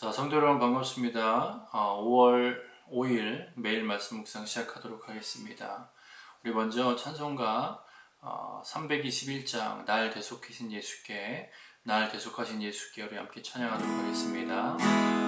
자, 성도 여러분 반갑습니다. 어, 5월 5일 매일 말씀 묵상 시작하도록 하겠습니다. 우리 먼저 찬송가 어, 321장 날 대속하신 예수께 날 대속하신 예수께 우리 함께 찬양하도록 하겠습니다.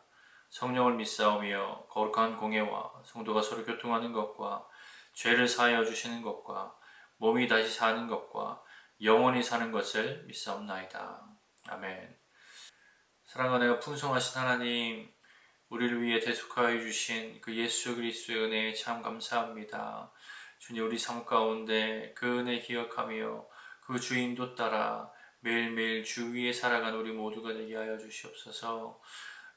성령을 믿사오며 거룩한 공예와 성도가 서로 교통하는 것과 죄를 사하여 주시는 것과 몸이 다시 사는 것과 영원히 사는 것을 믿사옵나이다. 아멘. 사랑과 내가 풍성하신 하나님, 우리를 위해 대속하여 주신 그 예수 그리스도의 은혜에 참 감사합니다. 주님 우리 삶 가운데 그 은혜 기억하며 그 주인도 따라 매일매일 주 위에 살아간 우리 모두가 되게 하여 주시옵소서.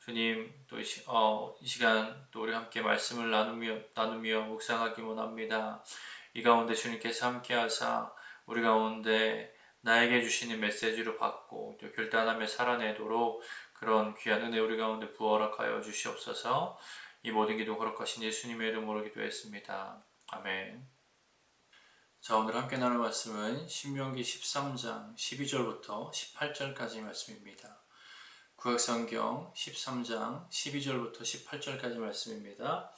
주님 또이 어, 시간 또 우리 함께 말씀을 나누며 나누며 묵상하기 원합니다. 이 가운데 주님께서 함께하사 우리 가운데 나에게 주시는 메시지로 받고 또 결단하며 살아내도록 그런 귀한 은혜 우리 가운데 부어락하여 주시옵소서. 이 모든 기도 거룩하신 예수님의 이름으로 기도했습니다. 아멘. 자 오늘 함께 나눌 말씀은 신명기 13장 12절부터 18절까지 말씀입니다. 구약성경 13장 12절부터 18절까지 말씀입니다.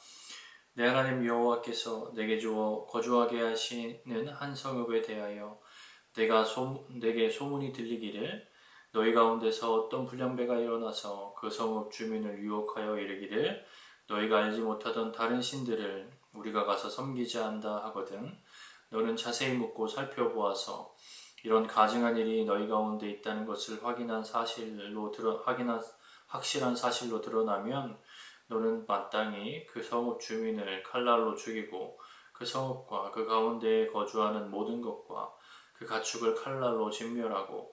내 하나님 여호와께서 내게 주어 거주하게 하시는 한 성읍에 대하여 내가 소, 내게 소문이 들리기를 너희 가운데서 어떤 불량배가 일어나서 그 성읍 주민을 유혹하여 이르기를 너희가 알지 못하던 다른 신들을 우리가 가서 섬기자 한다 하거든 너는 자세히 묻고 살펴보아서 이런 가증한 일이 너희 가운데 있다는 것을 확인한 사실로 드러 확인한 확실한 사실로 드러나면 너는 마땅히 그 성읍 주민을 칼날로 죽이고 그 성읍과 그 가운데에 거주하는 모든 것과 그 가축을 칼날로 진멸하고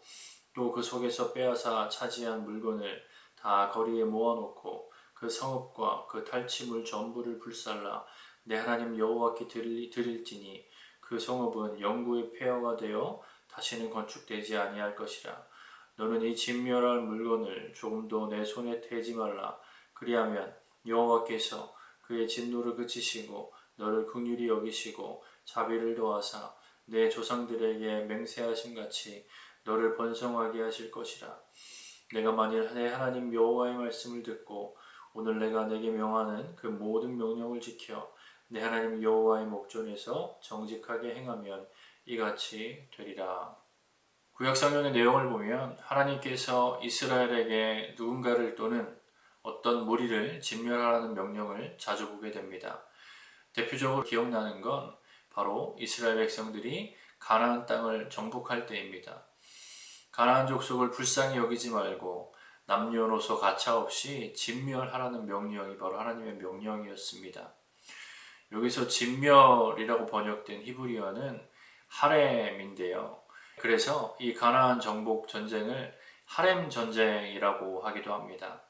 또 그 속에서 빼앗아 차지한 물건을 다 거리에 모아놓고 그 성읍과 그 탈취물 전부를 불살라 내 하나님 여호와께 드릴, 드릴지니 그 성읍은 영구의 폐허가 되어 다시는 건축되지 아니할 것이라. 너는 이 진멸할 물건을 조금도 내 손에 대지 말라. 그리하면 여호와께서 그의 진노를 그치시고 너를 긍휼히 여기시고 자비를 도하사 내 조상들에게 맹세하신 같이 너를 번성하게 하실 것이라. 내가 만일 내 하나님 여호와의 말씀을 듣고 오늘 내가 내게 명하는 그 모든 명령을 지켜 내 하나님 여호와의 목전에서 정직하게 행하면 이같이 되리라. 구약성경의 내용을 보면 하나님께서 이스라엘에게 누군가를 또는 어떤 무리를 진멸하라는 명령을 자주 보게 됩니다. 대표적으로 기억나는 건 바로 이스라엘 백성들이 가나안 땅을 정복할 때입니다. 가나안 족속을 불쌍히 여기지 말고 남녀노소 가차없이 진멸하라는 명령이 바로 하나님의 명령이었습니다. 여기서 진멸이라고 번역된 히브리어는 하렘인데요. 그래서 이 가나안 정복 전쟁을 하렘 전쟁이라고 하기도 합니다.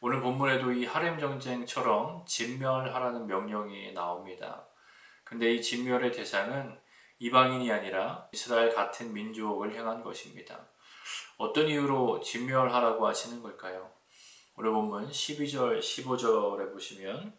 오늘 본문에도 이 하렘 전쟁처럼 진멸하라는 명령이 나옵니다. 근데 이 진멸의 대상은 이방인이 아니라 이스라엘 같은 민족을 향한 것입니다. 어떤 이유로 진멸하라고 하시는 걸까요? 오늘 본문 12절, 15절에 보시면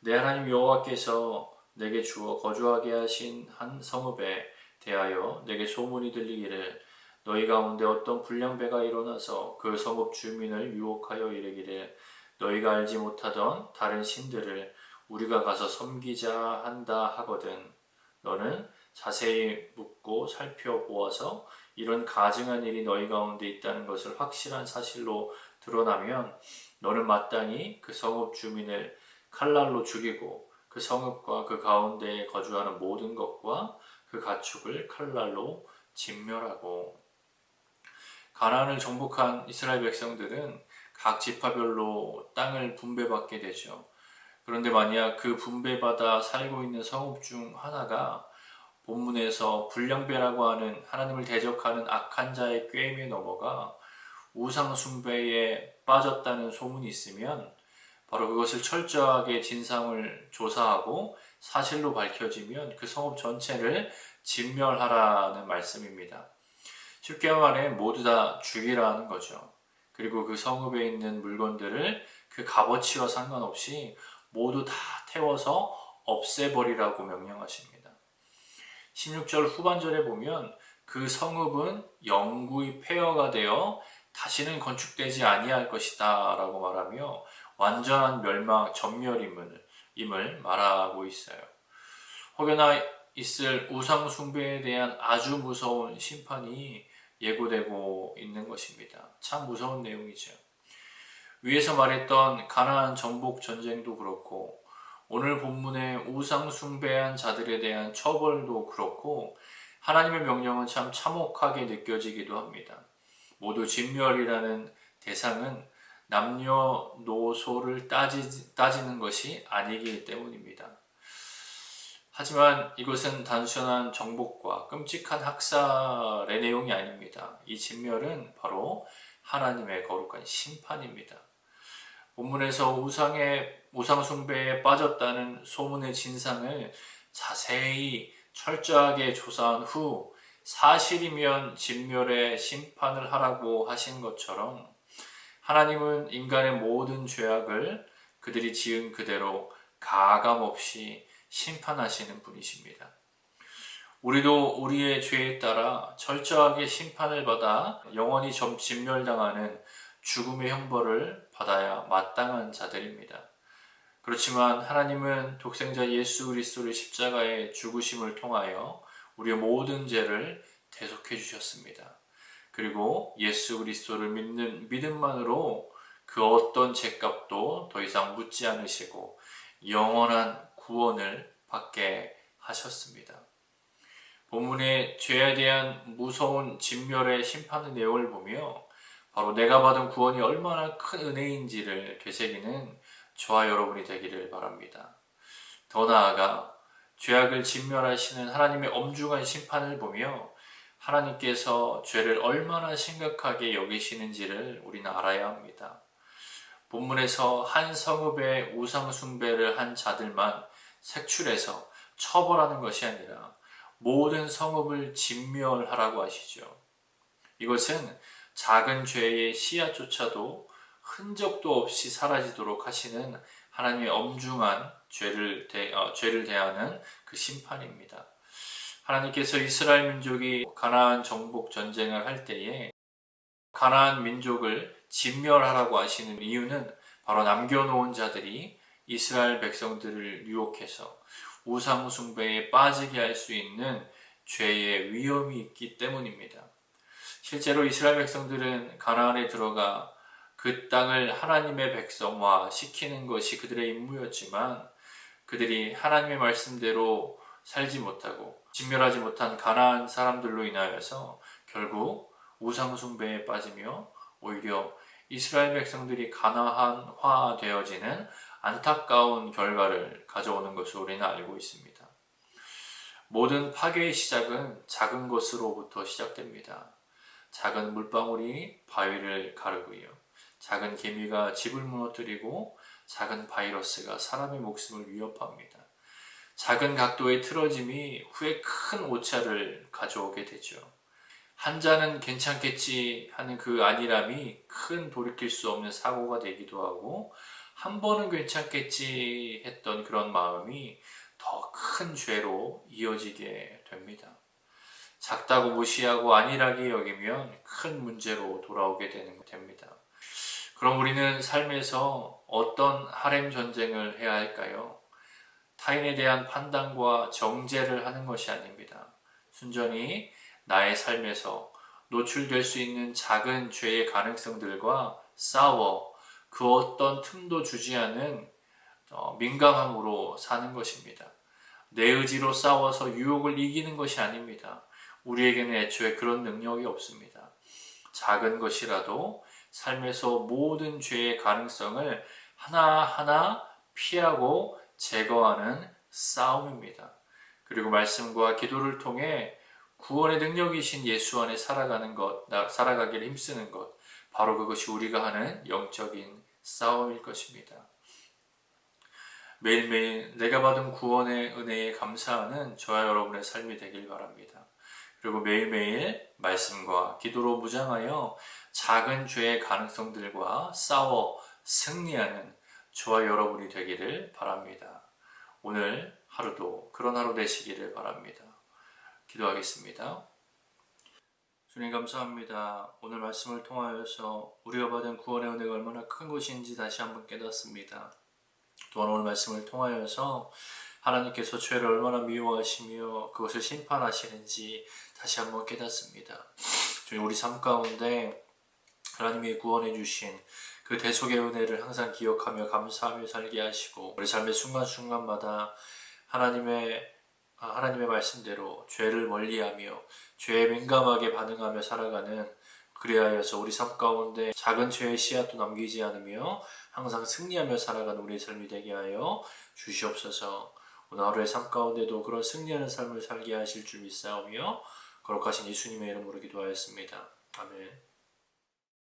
내 하나님 여호와께서 내게 주어 거주하게 하신 한 성읍에 대하여 내게 소문이 들리기를 너희 가운데 어떤 불량배가 일어나서 그 성읍 주민을 유혹하여 이르기를 너희가 알지 못하던 다른 신들을 우리가 가서 섬기자 한다 하거든. 너는 자세히 묻고 살펴보아서 이런 가증한 일이 너희 가운데 있다는 것을 확실한 사실로 드러나면 너는 마땅히 그 성읍 주민을 칼날로 죽이고 그 성읍과 그 가운데에 거주하는 모든 것과 그 가축을 칼날로 진멸하고 가나안을 정복한 이스라엘 백성들은 각 지파별로 땅을 분배받게 되죠. 그런데 만약 그 분배받아 살고 있는 성읍 중 하나가 본문에서 불량배라고 하는 하나님을 대적하는 악한 자의 꾀임에 넘어가 우상 숭배에 빠졌다는 소문이 있으면 바로 그것을 철저하게 진상을 조사하고 사실로 밝혀지면 그 성읍 전체를 진멸하라는 말씀입니다. 쉽게 말해 모두 다 죽이라는 거죠. 그리고 그 성읍에 있는 물건들을 그 값어치와 상관없이 모두 다 태워서 없애버리라고 명령하십니다. 16절 후반절에 보면 그 성읍은 영구히 폐허가 되어 다시는 건축되지 아니할 것이다 라고 말하며 완전한 멸망, 전멸임을 임을 말하고 있어요. 혹여나 있을 우상 숭배에 대한 아주 무서운 심판이 예고되고 있는 것입니다. 참 무서운 내용이죠. 위에서 말했던 가나안 정복 전쟁도 그렇고 오늘 본문의 우상 숭배한 자들에 대한 처벌도 그렇고 하나님의 명령은 참 참혹하게 느껴지기도 합니다. 모두 진멸이라는 대상은 남녀노소를 따지, 따지는 것이 아니기 때문입니다. 하지만 이것은 단순한 정복과 끔찍한 학살의 내용이 아닙니다. 이 진멸은 바로 하나님의 거룩한 심판입니다. 본문에서 우상의 우상 숭배에 빠졌다는 소문의 진상을 자세히 철저하게 조사한 후 사실이면 진멸의 심판을 하라고 하신 것처럼 하나님은 인간의 모든 죄악을 그들이 지은 그대로 가감 없이 심판하시는 분이십니다. 우리도 우리의 죄에 따라 철저하게 심판을 받아 영원히 진멸당하는 죽음의 형벌을 받아야 마땅한 자들입니다. 그렇지만 하나님은 독생자 예수 그리스도를 십자가에 죽으심을 통하여 우리의 모든 죄를 대속해 주셨습니다. 그리고 예수 그리스도를 믿는 믿음만으로 그 어떤 죄값도 더 이상 묻지 않으시고 영원한 구원을 받게 하셨습니다. 본문의 죄에 대한 무서운 진멸의 심판의 내용을 보며 바로 내가 받은 구원이 얼마나 큰 은혜인지를 되새기는 저와 여러분이 되기를 바랍니다. 더 나아가 죄악을 진멸하시는 하나님의 엄중한 심판을 보며 하나님께서 죄를 얼마나 심각하게 여기시는지를 우리는 알아야 합니다. 본문에서 한 성읍의 우상 숭배를 한 자들만 색출해서 처벌하는 것이 아니라 모든 성읍을 진멸하라고 하시죠. 이것은 작은 죄의 씨앗조차도 흔적도 없이 사라지도록 하시는 하나님의 엄중한 죄를, 대, 어, 죄를 대하는 그 심판입니다. 하나님께서 이스라엘 민족이 가나안 정복 전쟁을 할 때에 가나안 민족을 진멸하라고 하시는 이유는 바로 남겨놓은 자들이 이스라엘 백성들을 유혹해서 우상 숭배에 빠지게 할 수 있는 죄의 위험이 있기 때문입니다. 실제로 이스라엘 백성들은 가나안에 들어가 그 땅을 하나님의 백성화 시키는 것이 그들의 임무였지만 그들이 하나님의 말씀대로 살지 못하고 진멸하지 못한 가나안 사람들로 인하여서 결국 우상 숭배에 빠지며 오히려 이스라엘 백성들이 가나안화 되어지는 안타까운 결과를 가져오는 것을 우리는 알고 있습니다. 모든 파괴의 시작은 작은 것으로부터 시작됩니다. 작은 물방울이 바위를 가르고요. 작은 개미가 집을 무너뜨리고 작은 바이러스가 사람의 목숨을 위협합니다. 작은 각도의 틀어짐이 후에 큰 오차를 가져오게 되죠. 한 잔은 괜찮겠지 하는 그 안일함이 큰 돌이킬 수 없는 사고가 되기도 하고 한 번은 괜찮겠지 했던 그런 마음이 더 큰 죄로 이어지게 됩니다. 작다고 무시하고 안일하게 여기면 큰 문제로 돌아오게 되는 됩니다. 그럼 우리는 삶에서 어떤 하렘 전쟁을 해야 할까요? 타인에 대한 판단과 정죄를 하는 것이 아닙니다. 순전히 나의 삶에서 노출될 수 있는 작은 죄의 가능성들과 싸워 그 어떤 틈도 주지 않은 어, 민감함으로 사는 것입니다. 내 의지로 싸워서 유혹을 이기는 것이 아닙니다. 우리에게는 애초에 그런 능력이 없습니다. 작은 것이라도 삶에서 모든 죄의 가능성을 하나하나 피하고 제거하는 싸움입니다. 그리고 말씀과 기도를 통해 구원의 능력이신 예수 안에 살아가는 것, 살아가기를 힘쓰는 것, 바로 그것이 우리가 하는 영적인 싸움일 것입니다. 매일매일 내가 받은 구원의 은혜에 감사하는 저와 여러분의 삶이 되길 바랍니다. 그리고 매일매일 말씀과 기도로 무장하여 작은 죄의 가능성들과 싸워 승리하는 저와 여러분이 되기를 바랍니다. 오늘 하루도 그런 하루 되시기를 바랍니다. 기도하겠습니다. 주님 감사합니다. 오늘 말씀을 통하여서 우리가 받은 구원의 은혜가 얼마나 큰 것인지 다시 한번 깨닫습니다. 또한 오늘 말씀을 통하여서 하나님께서 죄를 얼마나 미워하시며 그것을 심판하시는지 다시 한번 깨닫습니다. 주님 우리 삶 가운데 하나님이 구원해 주신 그 대속의 은혜를 항상 기억하며 감사하며 살게 하시고 우리 삶의 순간순간마다 하나님의 아, 하나님의 말씀대로 죄를 멀리하며 죄에 민감하게 반응하며 살아가는 그리하여서 우리 삶 가운데 작은 죄의 씨앗도 남기지 않으며 항상 승리하며 살아가는 우리의 삶이 되게 하여 주시옵소서. 오늘 하루의 삶 가운데도 그런 승리하는 삶을 살게 하실 줄 믿사오며 거룩하신 예수님의 이름으로 기도하였습니다. 아멘.